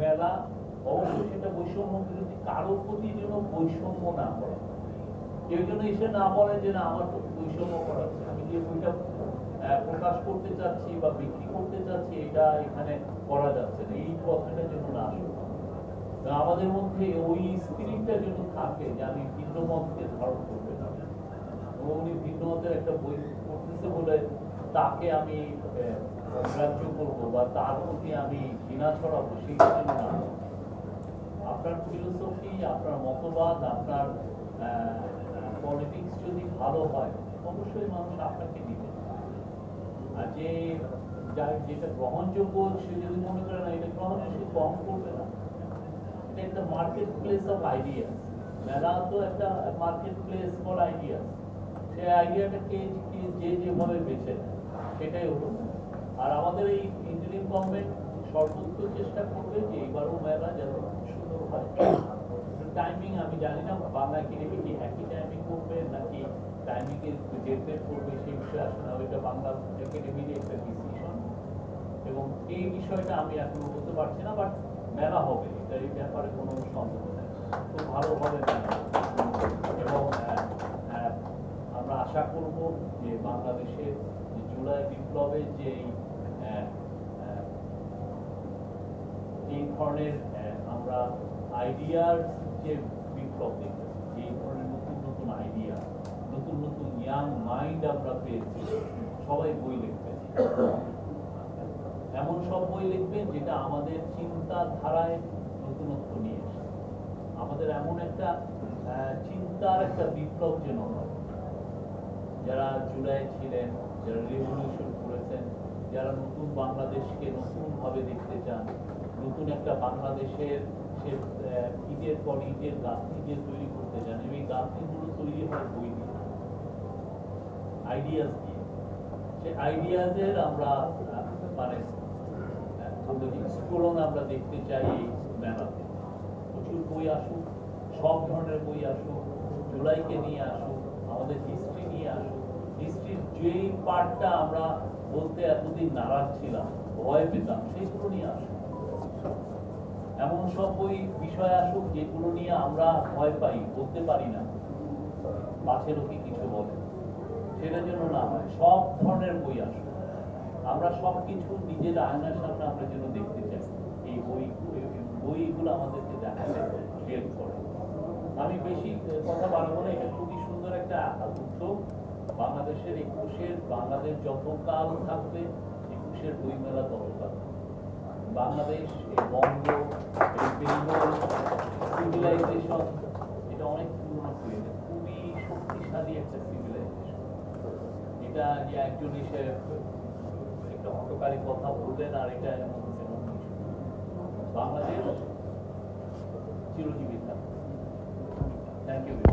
মেলা অবশ্যই সেটা বৈষম্য কারও প্রতি যেন বৈষম্য না করে। কেউ যেন এসে না বলে যে, না, আমার বৈষম্য করা আমি যে বইটা প্রকাশ করতে চাচ্ছি বা বিক্রি করতে চাচ্ছি, এটা এখানে করা যাচ্ছে না। এই কথাটা যেন না আসে। আমাদের মধ্যে ওই স্পিরিটটা যেন থাকে যে, আমি ভিন্ন মতকে ধারণ করতে না উনি ভিন্ন মতের একটা বই পড়তেছে বলে তাকে আমি অগ্রাহ্য করব বা তার প্রতি আমি ঘৃণা ছড়াবো যেন না। আপনার ফিলোসফি আপনার মতবাদ, আপনার পলিটিক্স যদি ভালো হয়, অবশ্যই মানুষ আপনাকে দিবে আর যে যেটা গ্রহণযোগ্য, সে যদি মনে করে না, এটা গ্রহণের সে গ্রহণ করবে না। এটা একটা মার্কেট প্লেস অফ আইডিয়া মেলা তো একটা মার্কেট প্লেস ফর আইডিয়া সেই আইডিয়াটাকে যে যেভাবে বেছে নেয়। সেটাই হলো। আর আমাদের এই ইঞ্জিনিয়ারিং গভর্নমেন্ট সর্বোচ্চ চেষ্টা করবে যে এবারও মেলা যেন সুন্দর হয়। টাইমিং আমি জানি না বাংলা একাডেমি কি একই টাইমিং করবে নাকি টাইমিং এর ডেট করবে সেই বিষয়ে আসলে ওইটা বাংলা একাডেমির একটা ডিসিশন এবং এই বিষয়টা আমি এখনও বলতে পারছি না বাট মেলা হবে এটা এই ব্যাপারে কোনো সন্দেহ নেই। খুব ভালোভাবে এবং আমরা আশা করব যে বাংলাদেশের জুলাই বিপ্লবের যে এই ধরনের আমরা আইডিয়ার যে বিপ্লব দেখেছি এই ধরনের নতুন নতুন আইডিয়া নতুন নতুন ইয়াং মাইন্ড আমরা পেয়েছি, সবাই বই লিখবেন এমন সব বই লিখবেন যেটা আমাদের চিন্তাধারায় নতুনত্ব নিয়ে আমাদের এমন একটা চিন্তার একটা বিপ্লব যেন হয়। যারা জুলাই ছিলেন, যারা রেভলিউশন করেছেন, যারা নতুন বাংলাদেশকে নতুনভাবে দেখতে চান, নতুন একটা বাংলাদেশের সে ইটের পর ইটের গাঁথনি যে তৈরি করতে চান, এবং এই গাঁথনিগুলো তৈরি হয় বই দিয়ে। আইডিয়াস দিয়ে। সে আইডিয়াসের আমরা মানে স্ফুরণ আমরা দেখতে চাই এই মেলাতে। প্রচুর বই আসুক, সব ধরনের বই আসুক, জুলাইকে নিয়ে আসুক আমাদের হিস্ট্রি নিয়ে আসুক হিস্ট্রির যেই পার্টটা আমরা বলতে এতদিন নারাজ ছিলাম, ভয় পেতাম সেইগুলো নিয়ে আসুক এমন সব বই বিষয় আসুক যেগুলো নিয়ে আমরা ভয় পাই, বলতে পারি না। পাশের কি কিছু বলে? সেটা যেন না হয়, সব ধরনের বই আসুক। আমরা সব কিছু নিজের আয়নার সামনে আমরা যেন দেখতে চাই। এই বই বইগুলো আমাদেরকে দেখাতে হেল্প করে। আমি বেশি কথা বাড়াবো না, এটা খুবই সুন্দর একটা উদ্যোগ বাংলাদেশের একুশের, বাংলাদেশ যতকাল থাকবে, একুশের বই মেলা ততকাল বাংলাদেশ বঙ্গ সিভিলাইজেশন এটা অনেক পুরনো হয়ে খুবই শক্তিশালী একটা সিভিলাইজেশন এটা যে একজন এসে, একটা হটকারী কথা বললেন, আর এটা। বাংলাদেশ চিরজীবী থাকবে। Thank you.